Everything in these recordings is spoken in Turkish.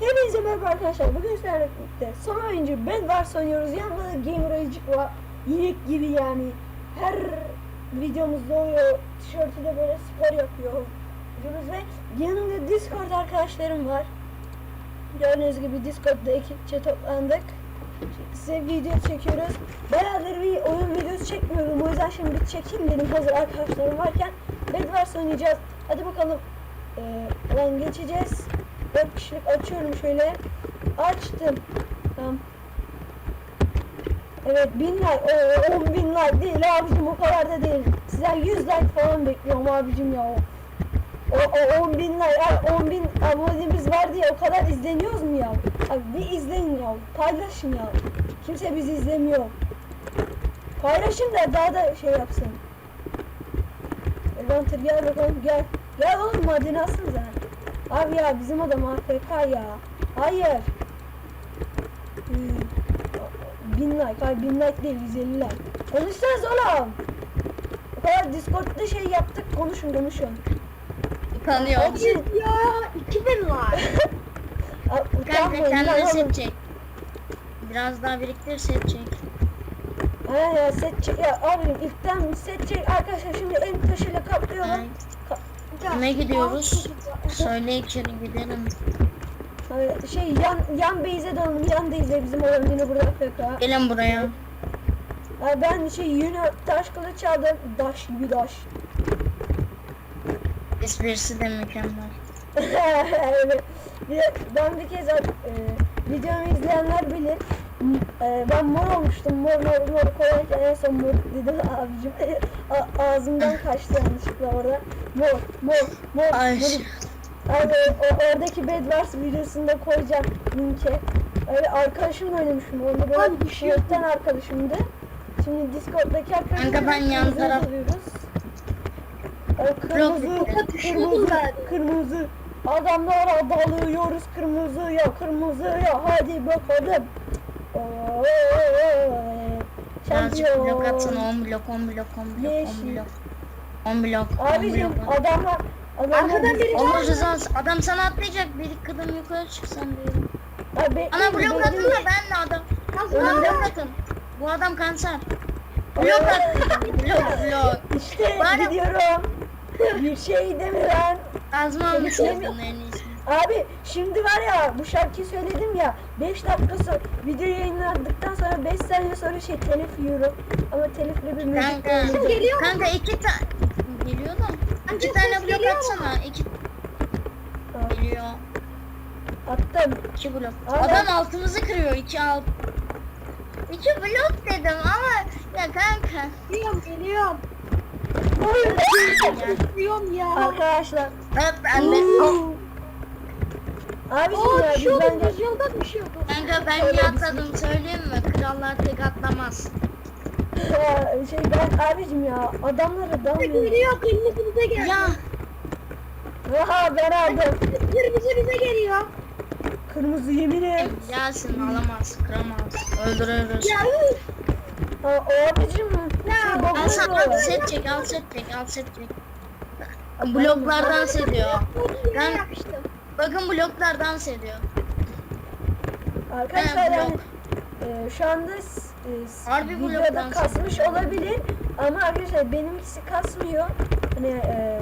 Hepinize merhaba arkadaşlar. Bugün sizlerle birlikte son oyuncu Ben Wars oynuyoruz. Yanında da Gamer Ayıcık var. Yiğit gibi yani. Her videomuzda oluyor. Tişörtü de böyle spor yapıyor. Videomuz ve yanımda Discord arkadaşlarım var. Gördüğünüz gibi Discord'da ekipçe toplandık. Size video çekiyoruz. Bayağıdır bir oyun videosu çekmiyorum. O yüzden şimdi bir çekeyim dedim hazır arkadaşlarım varken. Bed Wars oynayacağız. Hadi bakalım. Ee, ben geçeceğiz. 4 kişilik açıyorum şöyle. Açtım. Tamam. Evet 1000 like, o 10 bin like değil abicim o kadar da değil. Sizden 100 like falan bekliyorum abicim ya. O, o 10 bin like, ay, 10 bin abonemiz var diye o kadar izleniyoruz mu ya? Abi bir izleyin ya, paylaşın ya. Kimse bizi izlemiyor. Paylaşın da daha da şey yapsın. Elvanter gel bakalım gel. Gel oğlum madeni alsınıza. Abi ya bizim adam AFK ya. Hayır. Hmm. Bin like, hayır bin like değil 150 like. Konuşsanız oğlum. O kadar Discord'da şey yaptık konuşun konuşun. Tanıyor. Hadi. Ya 2000 var. Al, Kanka kendine set çek. Biraz daha biriktir set çek. Ha ya set çek ya abim ilkten set çek arkadaşlar şimdi en taşıyla kaplıyorum. Ay, Kime gidiyoruz? Söyle içeri gidelim. Şey yan yan base'e döndüm yan base'e bizim olan yine burada AFK. Gelin buraya. Ha, ben şey yine taş kılıç aldım. Daş gibi daş. Esprisi de mükemmel. Evet. Bir ben bir kez e, videomu izleyenler bilir. E, ben mor olmuştum. Mor mor mor koyarken en son mor dedim abicim. A- ağzımdan kaçtı yanlışlıkla orada. Mor mor mor. Ay. mor. Abi o, oradaki Bed Wars videosunda koyacağım linke. Öyle arkadaşımla oynamışım. Onu böyle Abi düşüyor. Discord'dan arkadaşımdı. Şimdi Discord'daki arkadaşımla Kanka ben yan kırmızı taraf- Kırmızı, kırmızı, kırmızı. Adamlara dalıyoruz kırmızı ya kırmızı ya hadi bakalım. Oo, Birazcık blok atsana 10 blok 10 blok 10 blok 10 Yeşil. blok. 10 blok 10 Abicim blok. adamlar adamlar Arkadan biri Allah rızası adam sana atlayacak bir kadın yukarı çıksan diyorum. Abi, Ana blok atın da ben de adam. Ona blok atın. Bu adam kanser. Blok at. Blok blok. İşte Bana- gidiyorum. Bir şey demeden. Azma almışsın Telif bunun en iyisi. Abi şimdi var ya bu şarkıyı söyledim ya 5 dakikası video yayınlandıktan sonra 5 saniye sonra şey telif yiyorum. Ama telifli bir müzik Kanka. Geliyor kanka iki tane geliyor da iki Kanka, tane blok atsana. iki Ha, geliyor. Attım. İki blok. Abi. Adam altımızı kırıyor iki alt. İki blok dedim ama ya kanka. Geliyorum geliyorum. Gel. Geliyorum ya. Arkadaşlar. Evet ben de. Abiciğim Oo ya biz düşüyordum bence düz yoldan düşüyordum. Kanka ben Öyle niye bir atladım söyleyeyim mi? Krallar tek atlamaz. Ya, şey ben abicim ya adamlara dalmıyorum. Geliyor kırmızı bize geliyor. Ya Aha ben aldım. Kırmızı bize geliyor. Kırmızı yeminim. gelsin alamaz, kıramaz. Öldürürüz. Ya Ha o abicim. Ya, Şey, Al sen al bakıyor. set çek, al set çek, al set çek. Bloklar dans ediyor. Ben. Bakın bloklar dans ediyor. Arkadaşlar Ben yani e, şu anda Harbi blok videoda kasmış olabilir ama arkadaşlar benimkisi kasmıyor. Hani e,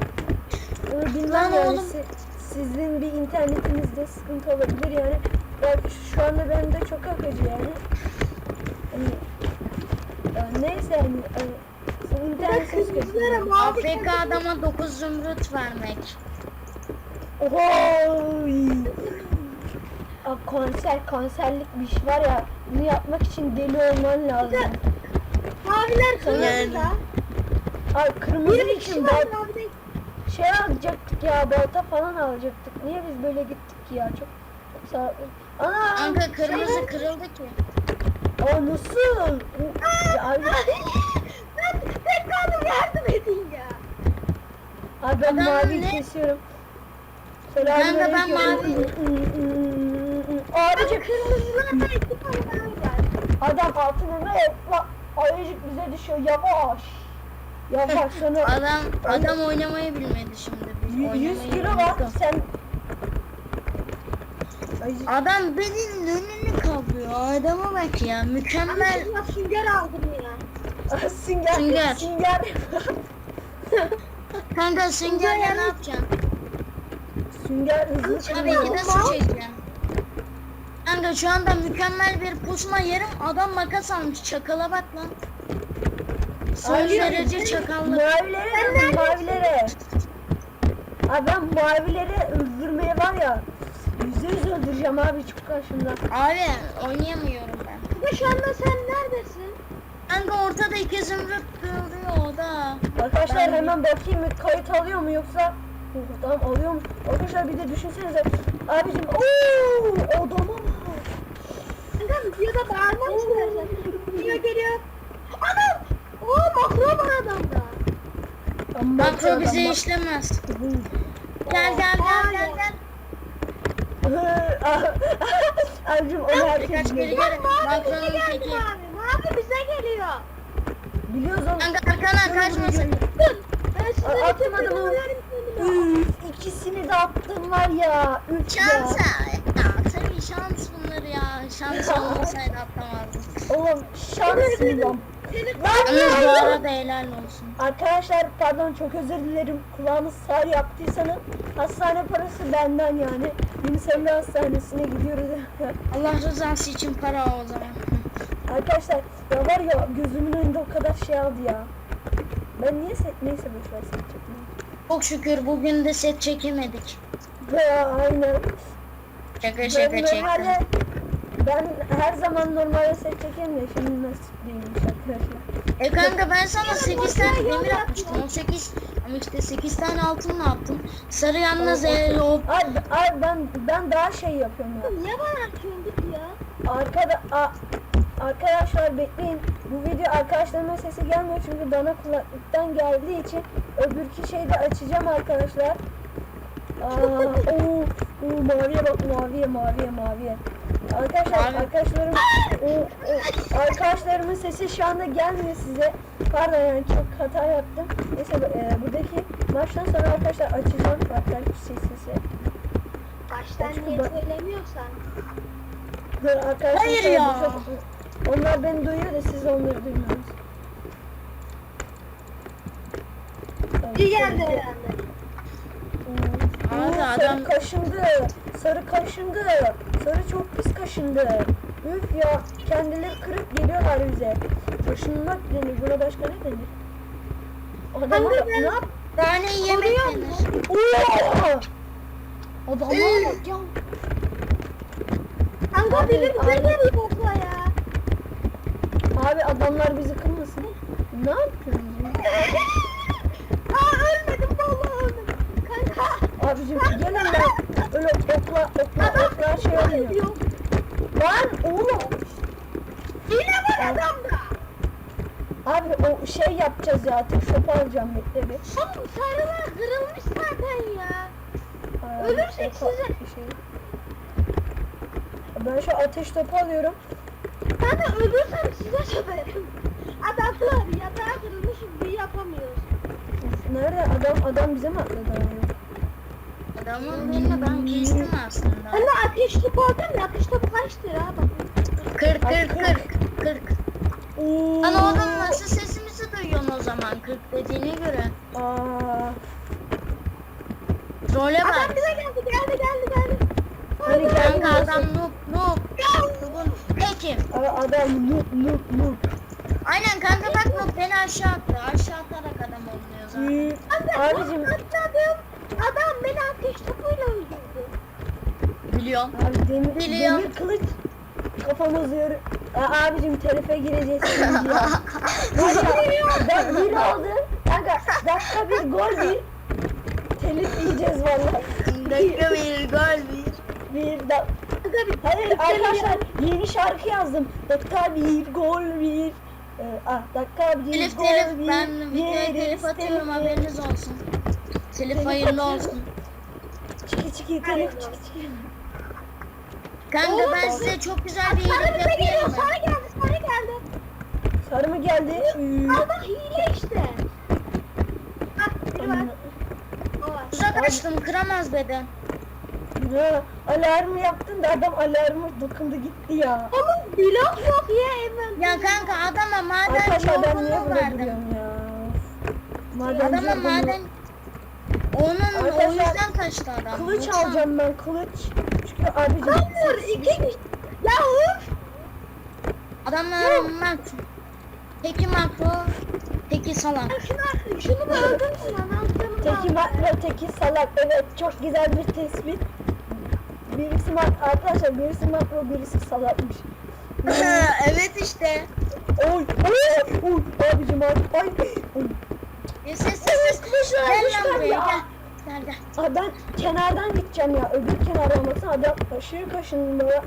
bunu bilmem Lan yani oğlum. si- sizin bir internetinizde sıkıntı olabilir yani. Bak şu anda benim de çok akıcı yani. Hani, e, neyse yani e, Afrika adama 9 zümrüt vermek. Oho! Konser konserlik bir iş var ya bunu yapmak için deli olman lazım. Maviler Yani. kırmızıda. Ay kırmızı Bir için kişi var mavide. şey alacaktık ya balta falan alacaktık. Niye biz böyle gittik ya çok sağ Ana Kanka kırmızı şey- kırıldı ki. Aa nasıl? Ya, Ben tek kaldım yardım edin ya. abi ben Adam mavi ne? kesiyorum. Kanka ben Selamünaleyküm. Abicim Kırmızılar da iki tane adam altına ve bak ayıcık bize düşüyor yavaş. Yavaş sana. Adam adam oynamayı bilmedi şimdi. Biz Y- 100 oynamayı kilo var sen. Adam benim önünü kaplıyor. Adama bak ya Ama mükemmel. şuna sünger aldım ya. Sünger. Sünger. Sünger. Kanka süngerle ne yapacaksın? Sünger hızlı Tabii ki de su çekeceksin. Kanka şu anda mükemmel bir pusma yerim. Adam makas almış. Çakala bak lan. Son Hayır. derece çakallık. Mavilere vurun mavilere. Abi ben mavileri öldürmeye var ya. Yüzde yüz öldüreceğim abi çık karşımda. Abi oynayamıyorum ben. Kanka şu anda sen neredesin? Kanka ortada iki zümrüt duruyor o da. Arkadaşlar Ben- hemen bakayım kayıt alıyor mu yoksa Oh, tamam alıyormuş. Arkadaşlar bir de düşünsenize. Abicim ooo odama Kanka videoda bağırmak istersen. Video geliyor. Adam! Oo makro var adamda. Makro bize işlemez. Gel gel gel gel gel. Abicim onu herkes Birkaç kere biliyor. gel. Mavi bize Makronun geldi teki. mavi. Mavi bize geliyor. Biliyoruz oğlum. Kanka arkana kaçmasın. Dur. Ben size Aa, bütün onu. videoları izledim. Üf, ikisini de attım var ya. Üf Ya tabii şans bunlar ya. Şans olmasaydı atlamazdım. Oğlum şans mı lan? Yalnız bu arada helal olsun. Arkadaşlar pardon çok özür dilerim. Kulağınız sağır yaptıysanız hastane parası benden yani. Yunus Emre Hastanesi'ne gidiyoruz. Allah rızası için para o zaman. Arkadaşlar ya var ya gözümün önünde o kadar şey aldı ya. Ben niye set neyse boşver set çekmeyeyim. Çok şükür bugün de set çekemedik. Ya aynen. Şaka şaka çektim. Ben her zaman normalde set çekerim de şimdi nasip değilmiş arkadaşlar. E kanka ben sana 8 tane demir atmıştım. 18 ama işte 8 tane altınla attım. Sarı yalnız e, o Abi, abi ben ben daha şey yapıyorum ya. Niye bana atıyorsun git ya? Arkada a, arkadaşlar bekleyin. Bu video arkadaşlarımın sesi gelmiyor çünkü bana kulaklıktan geldiği için öbürkü şeyi de açacağım arkadaşlar. Aa, oo, maviye bak maviye maviye maviye. Arkadaşlar Mavi. arkadaşlarım o, o, arkadaşlarımın sesi şu anda gelmiyor size. Pardon yani çok hata yaptım. Neyse e, buradaki maçtan sonra arkadaşlar açacağım arkadaşlar şey sesi. Baştan Çünkü niye söylemiyorsan. Dur arkadaşlar. Hayır ya. bir şey- Onlar beni duyuyor da siz onları duymuyorsunuz. İyi geldi herhalde. Abi sarı adam- kaşındı. Sarı kaşındı. Sarı çok pis kaşındı. Üf ya kendileri kırık geliyorlar bize. Kaşınmak denir. Buna başka ne denir? Adamlar Kanka ne ben- yap? tane yemek Koruyor denir. Oo! Adamlar bak ya. Kanka Abi, bize abi. geliyor okla ya. Abi adamlar bizi kırmasın. Ne yapıyorsun? ya? Aa ölmedim vallahi ölmedim. Kanka. Abicim gelin lan. Öyle okla okla okla şey olmuyor. Lan oğlum. Hile var adamda. Abi o şey yapacağız ya. Tek şopu alacağım bekle bir. Oğlum sarılar kırılmış zaten ya. Aa, Ölürsek size- şey. Ben şu ateş topu alıyorum. Ben de ölürsem size söverim. Adamlar yatağa kırılmış bir yapamıyoruz. Nerede adam adam bize mi atladı? Abi? Adamın birini ben kestim aslında. De ateş topu aldım ya ateş topu kaç lira bakın. 40 40 40 40. Oo. Lan oğlum nasıl sesimizi duyuyorsun o zaman 40 dediğine göre. Aa, Role Adam bak. bize geldi geldi geldi geldi. Hani geldi Kanka adam noob noob. Peki. Adam noob noob noob. Aynen kanka bak noob beni aşağı attı. Aşağı atarak adam oluyor zaten. Hmm, Abicim. Adam ateş topuyla öldürdü. Biliyorum. abi demir, Biliyorum. demir kılıç kafamızı yürü. Aa, abicim telife gireceğiz şimdi ya. Ben bir aldım. Kanka dakika bir gol bir. Telif yiyeceğiz vallahi. Dakika bir gol bir. Bir da Kanka bir Hayır arkadaşlar yeni şarkı yazdım. Dakika bir gol bir. Ee, ah dakika bir Telif gol telif bir. ben videoya telif atıyorum haberiniz olsun. Telif Telif hayırlı olsun. Çiki telif çiki çiki. Kanka Oğlum, ben size çok güzel bir sarı iyilik geliyor yapayım mı? sarı geldi sarı geldi. Sarı mı geldi? Üü. Ama hile işte. Bak biri var. O var. Uzak açtım kıramaz beden. Ya, alarmı yaptın da adam alarmı dokundu gitti ya. Oğlum blok yok ya hemen. Ya kanka adama maden Arkadaşlar ben niye yorgunluğu burada verdim. duruyorum ya? Madenci Adama maden... Onun o yüzden kaçtı adam. Kılıç Yoksa- alacağım ben kılıç. Çünkü abicim Hayır iki. Ya üf. Adamlar makro. Teki makro, teki salak. Şunu, şunu. Canım teki makro teki salak. Evet çok güzel bir tespit. Birisi mak arkadaşlar birisi makro birisi salakmış. evet işte. Oy oy oy abicim ay ay. oy. Ya ses ses ses. Gel lan buraya ya. gel. Gel gel. Ay ben kenardan gideceğim ya. Öbür kenardan baksana adam aşırı kaşının böyle.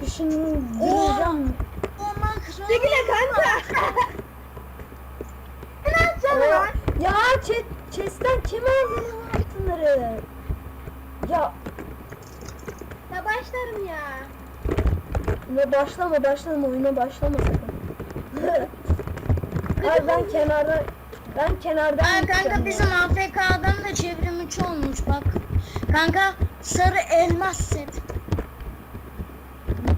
Kaşının vuracağım. O makro. Çekile kanka. Lan? Ya çet, chest'ten kim aldı lan altınları? Ya Ya başlarım ya. ne başlama başlama oyuna başlama sakın. Ay ben kenardan ben kenardan Aa, kanka bizim AFK adam da çevrim içi olmuş bak. Kanka sarı elmas set.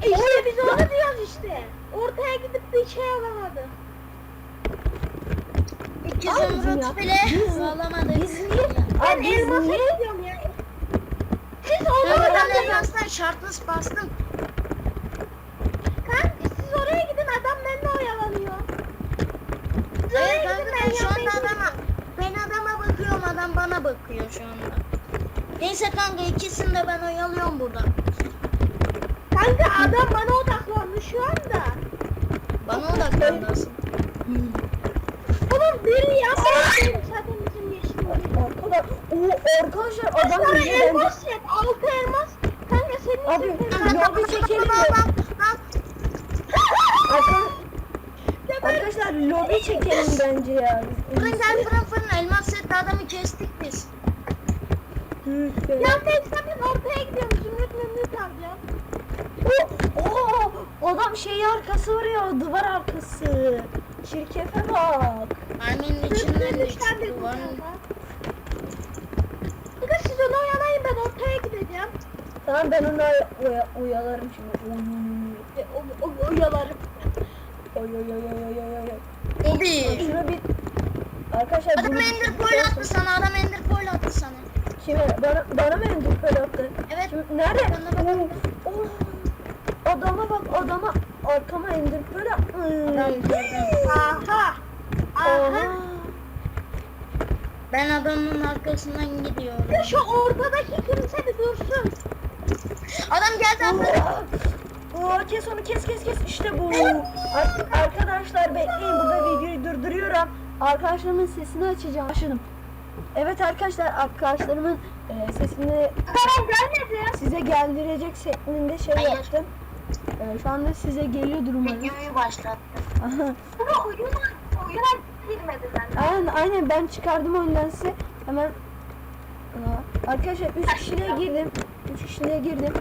İşte biz onu diyoruz işte. Ortaya gidip bir şey alamadı. İki ya, zümrüt bile biz- alamadık. biz niye- Ben Abi biz elmasa niye gidiyorum ya. Siz ben elmas. elmastan şartlıs bastım. Kanka siz oraya gidin adam. Evet gidin kanka ben ben şu anda adama ben adama bakıyorum adam bana bakıyor şu anda. Neyse kanka ikisini de ben oyalıyorum burada. Kanka adam bana odaklanmış şu anda. Bana odaklandasın. Oğlum biri yapmayın. Zaten bizim yeşil oluyor. Arkadaşlar, o arkadaşlar Kaç adam tane bizi elmas set? Altı elmas. Kanka senin Abi, lobi çekelim mi? Lobi çekelim bence ya. Fırın gel fırın fırın elmas setle adamı kestik biz. Hı, Ya neyse biz ortaya gidiyorum. Zümrüt mümrüt alacağım. Oo, oo, adam şey arkası vuruyor, duvar arkası. Şirkete bak. Merminin içinden de çıktı. Var. Kanka siz onu oyalayın ben ortaya gideceğim. Tamam ben onu oya, oyalarım şimdi. Oy, E, o, o, oyalarım. oy, oy, oy, oy, oy, oy, oy, oy. O bir. Şuna bir... Arkadaşlar Adam bunu- ender pearl attı sana adam ender pearl attı sana. Kime? Bana, bana mı ender pearl attı? Evet. Şimdi, nerede? Bana bak. Oo. Adama bak adama arkama ender pearl attı. Aha. Aha. Aha. Ben adamın arkasından gidiyorum. Ya şu ortadaki kimse bir dursun. Adam geldi atladı. Oo, kes onu kes kes kes işte bu. Ar- arkadaşlar bekleyin burada videoyu durduruyorum. Arkadaşlarımın sesini açacağım. Başladım. Evet arkadaşlar arkadaşlarımın e, sesini Tamam size geldirecek şeklinde şey Hayır. yaptım. E, şu anda size geliyordur umarım. Videoyu başlattı. Aha. Ama oyuna, oyuna girmedi benden. aynen aynen ben çıkardım oyundan size. Hemen Aa, arkadaşlar 3 kişiliğe girdim. 3 kişiliğe girdim.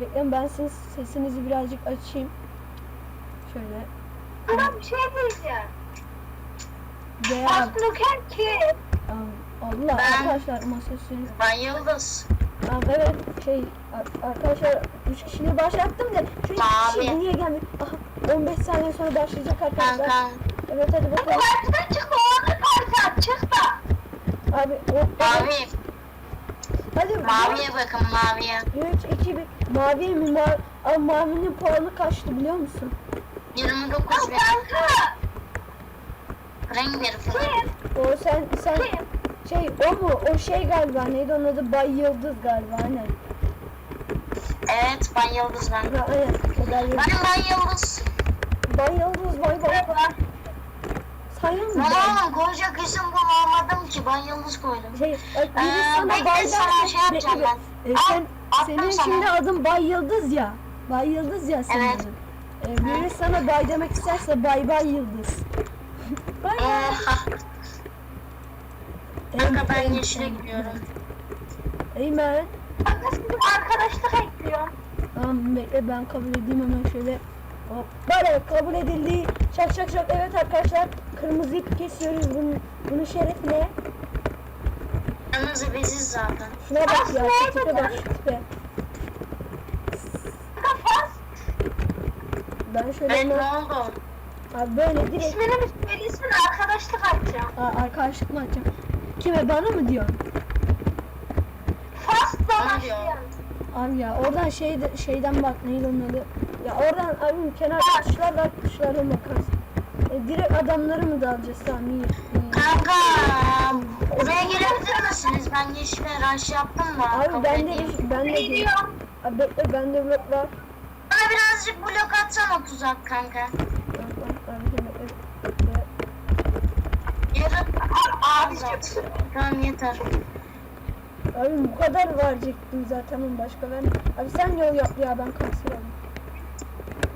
Bekleyin ben sizin sesinizi birazcık açayım. Şöyle. Ama bir şey diyeceğim. Aslıken kim? Aa, Allah Ben- arkadaşlar masasını. Ben Yıldız. Tamam evet şey ar- arkadaşlar 3 kişiliği başlattım da şu iki kişi Mavi. niye gelmiyor? Aha 15 saniye sonra başlayacak arkadaşlar. Kanka. Evet hadi bakalım. Karşıdan çıktı orada karşı çık da. Abi o Mavi. Hadi Maviye bakın maviye. 3 2 1 Mavi mi mavi? Abi mavinin puanı kaçtı biliyor musun? 29 bin. Kanka. Renk bir fırın. O sen sen şey o mu? O şey galiba neydi onun adı? Bay Yıldız galiba aynen. Evet ben Yıldız ben. Ha, aynen. O Bay Yıldız. Ben Yıldız. Bay Yıldız bay bay bay. Sayın mı? Lan oğlum koyacak isim bulamadım ki ben Yıldız koydum. Şey, bak biri Ee, sana bekle, Bay sana şey yapacağım ben. e, Al, sen, attım senin sana. şimdi adın Bay Yıldız ya. Bay Yıldız ya senin Evet. adın. E, biri sana Bay demek isterse Bay Bay Yıldız. bay Ee, bay. ha, kanka ben yeşile gidiyorum. Eymen. Arkadaşlık ekliyorum. Tamam bekle ben kabul edeyim hemen şöyle. Hop. Böyle kabul edildi. Şak şak şak. Evet arkadaşlar kırmızı ip kesiyoruz bunun, bunun şerefine. Kırmızı biziz zaten. Şuna bak ya. Şu tipe bak şu tipe. Kafas. Ben şöyle Evet ne oldu? abi böyle direkt İsmini mi söylesin arkadaşlık atacağım. Aa, arkadaşlık mı açacağım? Kime bana mı diyor? Fast Bana başlayan. Abi ya oradan şey şeyden bak neydi onun adı? Ya oradan abim kenar tuşlarla tuşlarla bakarsın. E, direkt adamları mı da alacağız tamam iyi. iyi. Kanka buraya gelebilir misiniz? Ben yeşile rush yaptım da. Abi ben de ben de Geliyor. Abi bekle bende blok var. Bana birazcık blok atsana tuzak kanka. Abi. Yarın Abicim. Tamam yeter. Abi bu kadar verecektim zaten ama başka ben. Abi sen yol yap ya ben kanser oldum.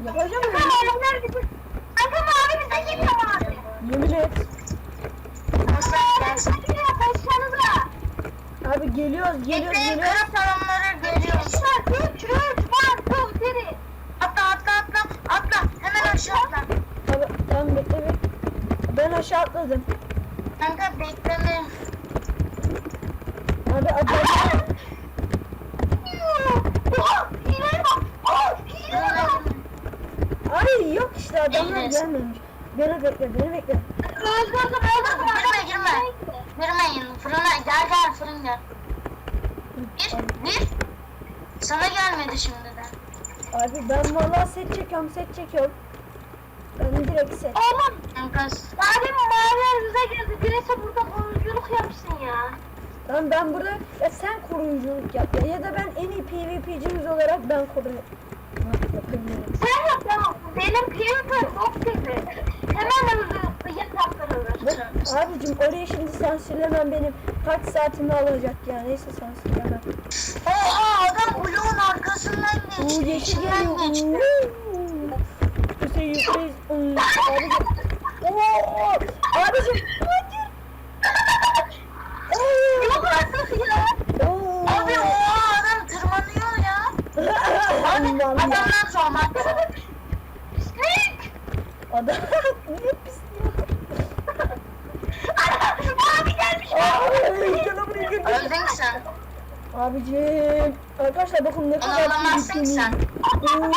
Yapacağım mı? adamlar bizi. Kanka mavi bize geliyor mavi. Yemin et. Abi geliyoruz geliyoruz geliyoruz. kırıp adamları görüyoruz. Üç, bak, dur, seri. Atla atla atla atla. Hemen aşağı atla. Abi tamam bekle bekle. Ben aşağı atladım. Kanka bekleme. Abi adam Oh, hileye bak. Oh, hileye bak. Ay yok işte adamlar Evet. gelmemiş. Beni bekle beni bekle. Girme girme. Girmeyin fırına gel gel fırın gel. Bir bir. Sana gelmedi şimdiden. Abi ben vallahi set çekiyorum set çekiyorum. Ben direkt set. Oğlum, Kanka madem maviler bize geldi, birisi burada oyunculuk yapsın ya. Tamam ben burada ya sen koruyuculuk yap ya, ya da ben en iyi PvP'cimiz olarak ben koruyorum. Sen yap ya, benim PvP çok kötü. Hemen yaptırılır. Bak, abicim oraya şimdi sansürlemem benim kaç saatimi alacak ya neyse sansürlemem. Oha adam bloğun arkasından geçti. yeşil içinden geliyor. geçti. Yüzreyiz. Uuu, Abicim. Oo, abicim. Oo. Yok artık ya. Oo. Abi oha adam tırmanıyor ya. Abi Vallahi. Adam niye pis ya? Mavi gelmiş. Buraya gel. Öldün sen. Abicim. Arkadaşlar bakın ne kadar Anlamazsın ki sen. Oo. Öldün.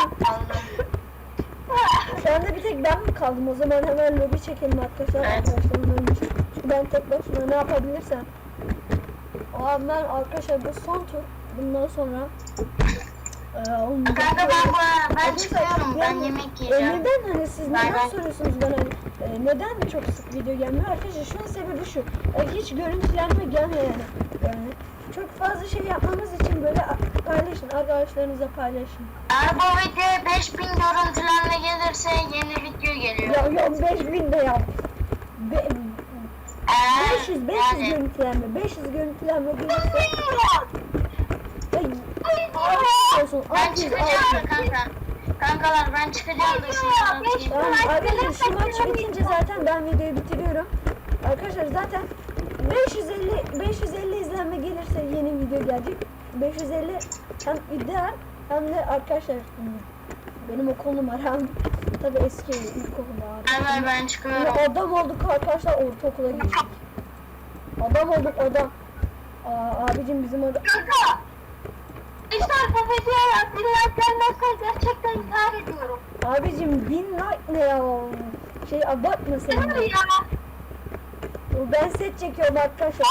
Şu anda bir tek ben mi kaldım? O zaman hemen lobi çekelim arkadaşlar. Evet. Arkadaşlarım ölmüş. Çünkü ben tek başıma ne yapabilirsem. Aa ben arkadaşlar bu son tur. Bundan sonra Kanka ben bu ben çıkıyorum. Ben yemek e, yiyeceğim. neden hani siz neden bay. soruyorsunuz bana e, neden çok sık video gelmiyor arkadaşlar şunun sebebi şu e, hiç görüntülenme gelmiyor yani yani çok fazla şey yapmamız için böyle paylaşın arkadaşlarınızla paylaşın Eğer bu videoya 5000 görüntülenme gelirse yeni video geliyor. ya yok 5000 de yap Be, Eğer 500 500 yani görüntülenme 500 görüntülenme gelirse olsun ben 600 çıkacağım 600 da kanka. Kankalar ben çıkacağım da. Tamam arkadaşlar şu maç bitince zaten ben videoyu bitiriyorum. Arkadaşlar zaten 550 550 izlenme gelirse yeni video gelecek. 550 hem ideal hem de arkadaşlar hmm, benim okul numaram tabi eski ilkokulda abi. Hemen ben Yani çıkıyorum. adam olduk arkadaşlar ortaokula gidecek. Adam olduk adam. Aa, abicim bizim adam. İşte bu videoya bir like gelmezse gerçekten intihar ediyorum. Abicim bin like ne ya? Şey abartma sen. De. ya? Ben set çekiyorum arkadaşlar.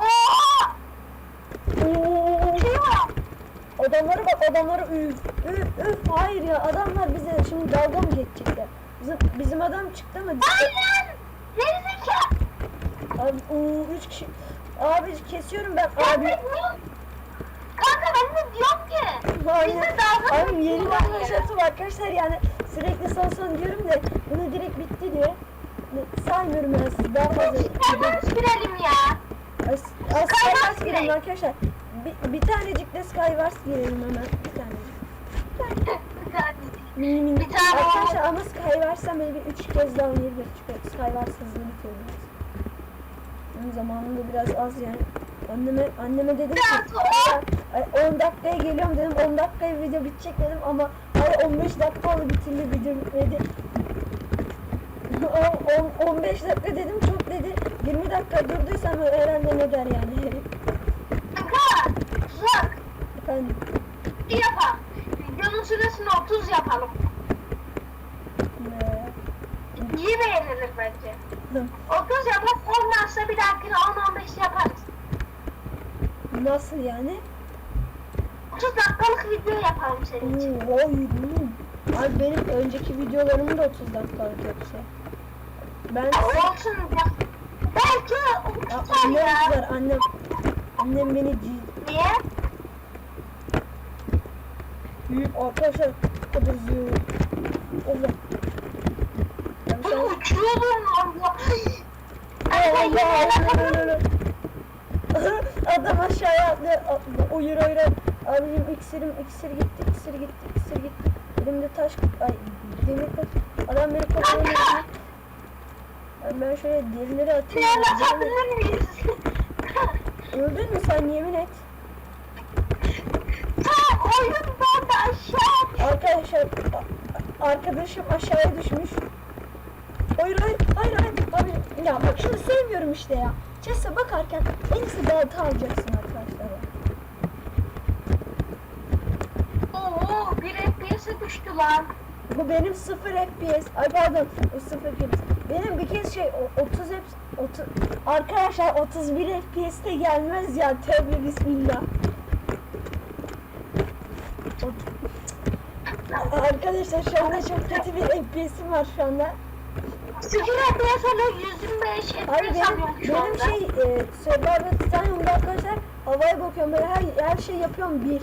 Oha! Oo. Şey var. Adamlara bak adamlara üf üf üf hayır ya adamlar bize şimdi dalga mı geçecekler? Bizim, bizim adam çıktı ama Aynen. Gerizekalı. abi oo, üç kişi abi kesiyorum ben abi Kanka ben de diyorum ki. hayır Bizi dalga yeni ya. başlattım arkadaşlar yani sürekli son son diyorum da bunu direkt bitti diye saymıyorum ben siz daha fazla Hemen sürelim ya. As, as, Skywars girelim girelim. arkadaşlar bir, bir tanecik de Skywars girelim hemen bir tanecik Mini mini. Bir tane Arkadaşlar ama böyle bir üç kez daha oynayabiliriz. Çünkü Skywars hızlı bitiyor Benim zamanım da biraz az yani. Anneme, anneme dedim ki Biraz "Ay, 10 dakikaya geliyorum dedim 10 dakikaya video bitecek dedim ama hayır 15 dakika oldu bitirdi video bitmedi. O- on- 15 dakika dedim çok dedi. 20 dakika durduysam herhalde ne der yani herif. Kanka tuzak. Efendim. Bir yapalım. Videonun süresini 30 yapalım. Ee, İyi beğenilir bence. Hı. 30 yapıp olmazsa bir dahakine 10-15 yaparız. Nasıl yani? 30 dakikalık video yapalım senin için. Oo, vay oğlum. Abi benim önceki videolarım da 30 dakikalık yoksa. Ben Olsun ya. Belki Ya 30 annem ya. kızar annem. Annem beni değil. Niye? Büyük arkadaşlar kadar zıyor. Allah. Valla. Allah Allah. Adam aşağıya. O yürü yürü. Abicim iksirim iksir gitti iksir gitti iksir gitti. Elimde taş ay demir kılıç. Adam beni kovalıyor. Ay, Ben şöyle derileri atayım. Derileri- atabilir miyiz? Öldün mü sen yemin et. Tam oyundan da aşağı. Arkadaşlar arkadaşım aşağıya düşmüş. Hayır hayır hayır hayır abi ya bak şunu sevmiyorum işte ya. Chess'e bakarken en iyisi balta alacaksın arkadaşlar. Oo bir FPS'e düştü lan. Bu benim 0 FPS. Ay pardon o 0 FPS. Benim bir kez şey o- 30 FPS. 30, arkadaşlar 31 FPS'te gelmez ya. Tövbe bismillah. Arkadaşlar şu anda çok kötü bir FPS'im var şu anda. Sıfır FPS'e 125 Hayır benim, benim şey e, Survivor Titanium'da arkadaşlar havaya bakıyorum böyle her, her şey yapıyorum bir.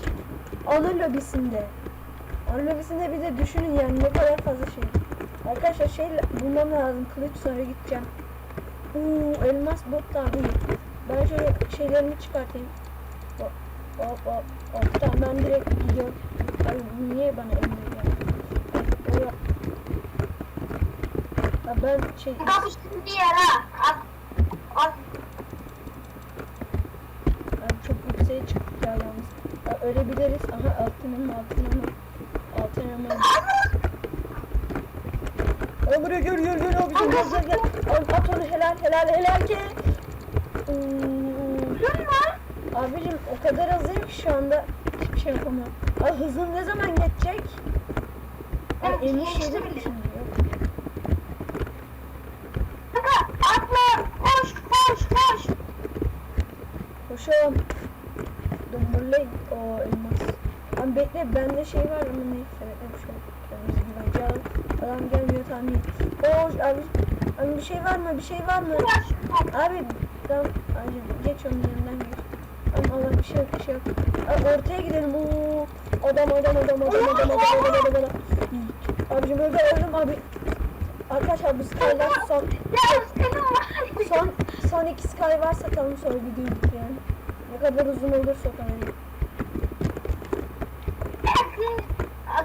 Ana lobisinde. Ana lobisinde bir de düşünün yani ne kadar fazla şey. Arkadaşlar şey bulmam lazım kılıç sonra gideceğim. Uuu elmas bot da iyi. Ben şöyle şeylerimi çıkartayım. Hop hop hop hop. Tamam ben direkt gidiyorum. Ay niye bana emir ya? Ay, o- Ya ben şey Kanka bu şimdi yer ha. Al. Al. Abi çok yükseğe çıktık ya yalnız. Ya ölebiliriz. Aha altınım altınım. Altınım. Al buraya gör gör gör abicim gel gel gel. Al at onu helal helal helal ki. Dün mü? Abicim o kadar hızlıyım ki şu anda hiçbir şey yapamıyorum. Abi hızım ne zaman geçecek? Evet, Ay geçti yedim bile. şimdi yok. Kanka atla. Koş koş koş. Koşalım. Dumburley o elmas. Abi bekle bende şey var ama neyse bekle bir şey alalım. Adam gelmiyor tamam iyi. Koş abi. Abi bir şey var mı? Bir şey var mı? Abi tamam. Abi geç onun yanından geç. Tamam Allah bir şey yok bir şey yok. Abi ortaya gidelim. Oo, adam adam adam adam adam adam adam adam adam. Abicim öldü öldüm abi. Arkadaşlar bu Sky'lar son Ya son son iki Sky varsa tamam sonra videoyu bitirelim. Kadar uzun olursa kadar iyi.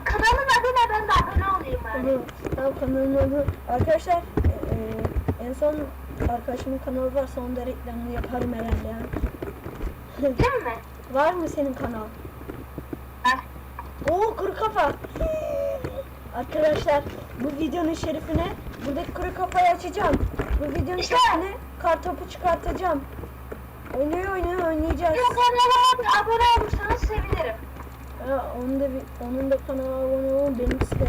Kanalın adı ne ben de abone olayım bari. Tamam, tamam kanalın adı. Arkadaşlar eee, en son arkadaşımın kanalı varsa onda reklamını yaparım herhalde yani. Değil mi? Var mı senin kanal? Var. Oo kuru kafa. Arkadaşlar bu videonun şerifine buradaki kuru kafayı açacağım. Bu videonun İşte. şerifine kar topu çıkartacağım. Oynuyor oynuyor oynayacağız. Bir kanalıma abone olursanız sevinirim. Ha, onun da bir, onun da kanala abone olun. Benimkisi de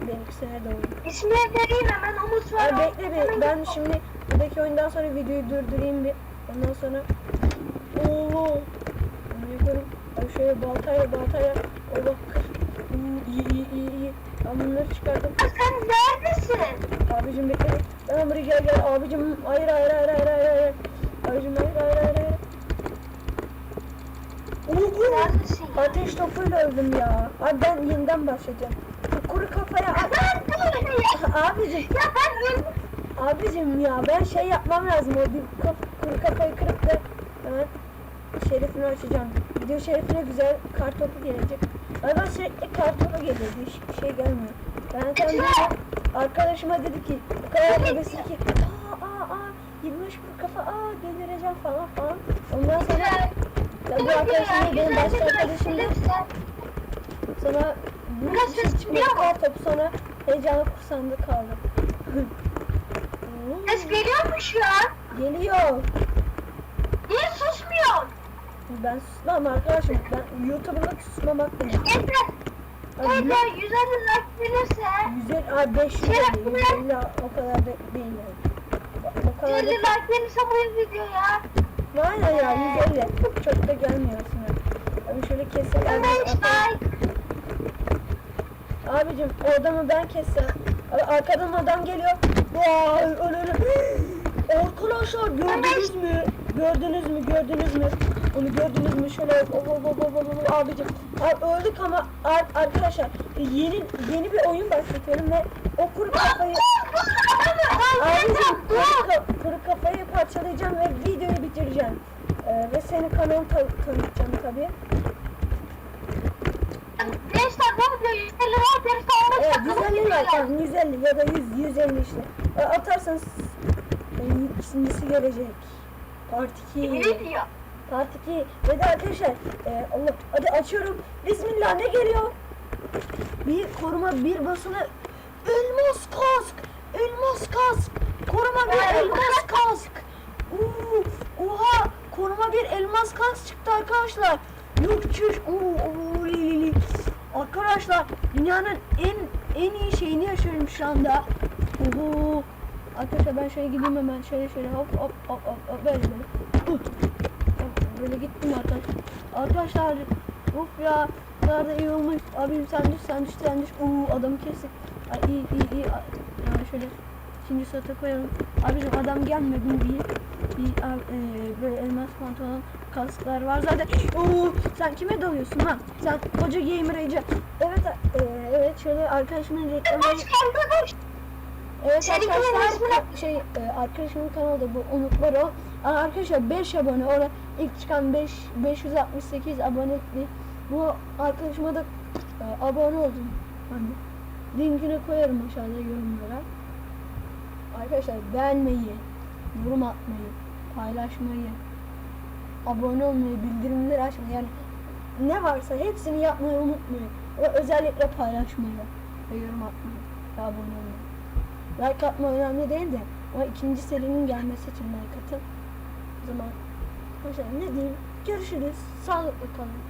benimkisine de olun. İsmini vereyim hemen Umut var. Ay bekle bir ben şimdi buradaki oyundan sonra videoyu durdurayım bir. Ondan sonra Oo. Ne yapıyorum? Ay şöyle baltayla baltayla o bak. İyi iyi iyi iyi. Ben bunları çıkardım. Ya Sen neredesin? Abicim bekle. Ben buraya gel gel. Abicim hayır hayır hayır hayır hayır hayır. Hayır hayır hayır hayır. Oo, Neredesin? Ateş topuyla öldüm ya. Abi ben yeniden başlayacağım. Şu kuru kafaya ya. abicim Ya ben öldüm. abicim ya ben şey yapmam lazım o bir kaf, kuru kafayı kırıp da hemen şerifini açacağım. Video şerifine güzel kar topu gelecek. Ay ben sürekli kar topu geliyor. Bir şey gelmiyor. Ben kendim arkadaşıma dedi ki o kadar hevesin ki düşmüş bu kafa aa delireceğim falan falan. Ondan sonra ya, bu arkadaşım benim başka arkadaşım da sonra bu ses çıkmıyor mu? Top sonra heyecanla kursandı kaldı. Ses geliyormuş ya. Geliyor. Niye susmuyor? Ben susmam arkadaşım. Ben YouTube'da susmam hakkım. Yeter. Yeter 150 like gelirse. 150 500 değil. O kadar değil yani. Kadar 150 da like gelirse bu video ya. Aynen ya 150. Çok da gelmiyor aslında. Abi şöyle keselim. Abicim o adamı ben kessem. Arkadan adam geliyor. Vay öyle öyle. Arkadaşlar gördünüz mü? Gördünüz mü? Gördünüz mü? Onu gördünüz mü? Şöyle oh, oh, oh, oh, oh, abicim. Abi öldük ama ar- arkadaşlar yeni yeni bir oyun başlatıyorum ve o kuru kafayı abicim kuru, ka- kuru kafayı parçalayacağım ve videoyu bitireceğim. Ee, ve senin kanalını ta- tanıtacağım tabii. Gençler bu video 150 like gelirse 15 Evet, dakikalık 150 video like ya. yani 150 ya da 100, 150 işte. E, atarsanız e, ikincisi gelecek. Part 2. Video. Part 2. Ve de arkadaşlar e, Allah hadi açıyorum. Bismillah ne geliyor? Bir koruma bir basını elmas kask. Elmas kask. Koruma bir elmas kask. Oo, oha koruma bir elmas kask çıktı arkadaşlar. Yok çüş. Oo, li. Arkadaşlar dünyanın en en iyi şeyini yaşıyorum şu anda. Oho. Arkadaşlar ben şöyle gideyim hemen şöyle şöyle hop hop hop hop, hop böyle böyle. Böyle gittim arkadaşlar. Arkadaşlar of ya ne kadar da iyi olmuş. Abim sen düş sen düş sen düş. Oo adamı kestik. Ay iyi iyi iyi. Yani şöyle ikinci sırata koyalım. Abicim adam gelmedi bir bir e, böyle elmas pantolon kasklar var zaten. Oo sen kime dalıyorsun lan? Sen koca gamer Ece. Evet e, evet şöyle arkadaşımın reklamı. Evet arkadaşlar şey e, arkadaşımın kanalı da bu Umut Baro. Aa, Arkadaşlar 5 abone orada ilk çıkan 5 568 abonelikli bu arkadaşıma da e, abone oldum. Hani linkini koyarım aşağıda yorumlara. Arkadaşlar beğenmeyi, yorum atmayı, paylaşmayı, abone olmayı, bildirimleri açmayı yani ne varsa hepsini yapmayı unutmayın. Ve özellikle paylaşmayı ve yorum atmayı ve abone olmayı. Like atma önemli değil de ama ikinci serinin gelmesi için like atın. O zaman arkadaşlar ne diyeyim? Görüşürüz. Sağlıklı kalın.